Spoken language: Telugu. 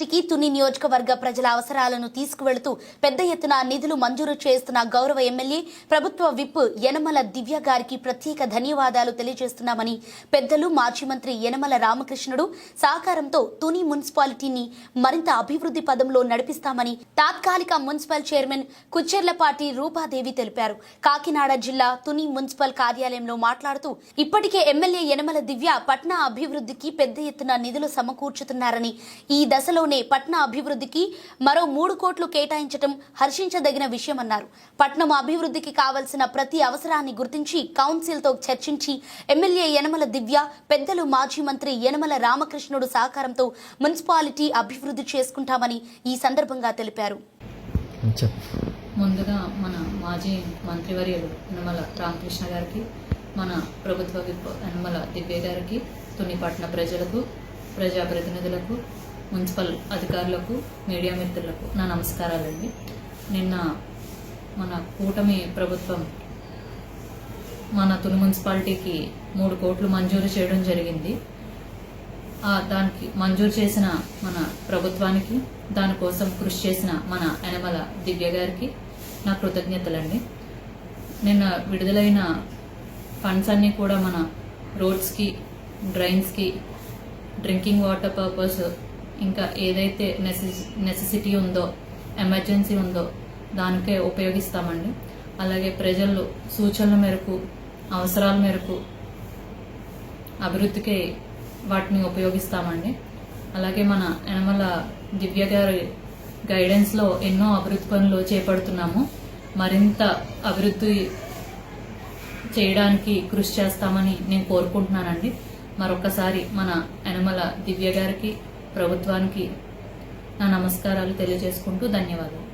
దృష్టికి తుని నియోజకవర్గ ప్రజల అవసరాలను తీసుకువెళుతూ పెద్ద ఎత్తున నిధులు మంజూరు చేస్తున్న గౌరవ ఎమ్మెల్యే ప్రభుత్వ విప్ యనమల దివ్య గారికి ప్రత్యేక ధన్యవాదాలు తెలియజేస్తున్నామని పెద్దలు మాజీ మంత్రి యనమల రామకృష్ణుడు సహకారంతో తుని మున్సిపాలిటీని మరింత అభివృద్ధి పదంలో నడిపిస్తామని తాత్కాలిక మున్సిపల్ చైర్మన్ కుచ్చెర్లపాటి రూపాదేవి తెలిపారు. కాకినాడ జిల్లా తుని మున్సిపల్ కార్యాలయంలో మాట్లాడుతూ ఇప్పటికే ఎమ్మెల్యే యనమల దివ్య పట్న అభివృద్ధికి పెద్ద ఎత్తున నిధులు సమకూర్చుతున్నారని ఈ దశలో దశలోనే పట్న అభివృద్ధికి మరో మూడు కోట్లు కేటాయించడం హర్షించదగిన విషయమన్నారు. పట్నం అభివృద్ధికి కావలసిన ప్రతి అవసరాన్ని గుర్తించి కౌన్సిల్తో చర్చించి ఎమ్మెల్యే యనమల దివ్య పెద్దలు మాజీ మంత్రి యనమల రామకృష్ణుడు సహకారంతో మున్సిపాలిటీ అభివృద్ధి చేసుకుంటామని ఈ సందర్భంగా తెలిపారు. ముందుగా మన మాజీ మంత్రివర్యులు యనమల రామకృష్ణ గారికి మన ప్రభుత్వ యనమల దివ్య గారికి తునిపట్న ప్రజలకు ప్రజాప్రతినిధులకు మున్సిపల్ అధికారులకు మీడియా మిత్రులకు నా నమస్కారాలండి. నిన్న మన కూటమి ప్రభుత్వం మన తుని మున్సిపాలిటీకి మూడు కోట్లు మంజూరు చేయడం జరిగింది. ఆ దానికి మంజూరు చేసిన మన ప్రభుత్వానికి దానికోసం కృషి చేసిన మన యనమల దివ్య గారికి నా కృతజ్ఞతలండి. నిన్న విడుదలైన ఫండ్స్ అన్నీ కూడా మన రోడ్స్కి డ్రైన్స్కి డ్రింకింగ్ వాటర్ పర్పస్ ఇంకా ఏదైతే నెసెసి నెసెసిటీ ఉందో ఎమర్జెన్సీ ఉందో దానికే ఉపయోగిస్తామండి. అలాగే ప్రజలు సూచనల మేరకు అవసరాల మేరకు అభివృద్ధికి వాటిని ఉపయోగిస్తామండి. అలాగే మన యనమల దివ్య గారి గైడెన్స్లో ఎన్నో అభివృద్ధి పనులు చేపడుతున్నాము. మరింత అభివృద్ధి చేయడానికి కృషి చేస్తామని నేను కోరుకుంటున్నానండి. మరొకసారి మన యనమల దివ్య గారికి ప్రభుత్వానికి నా నమస్కారాలు తెలియజేసుకుంటూ ధన్యవాదాలు.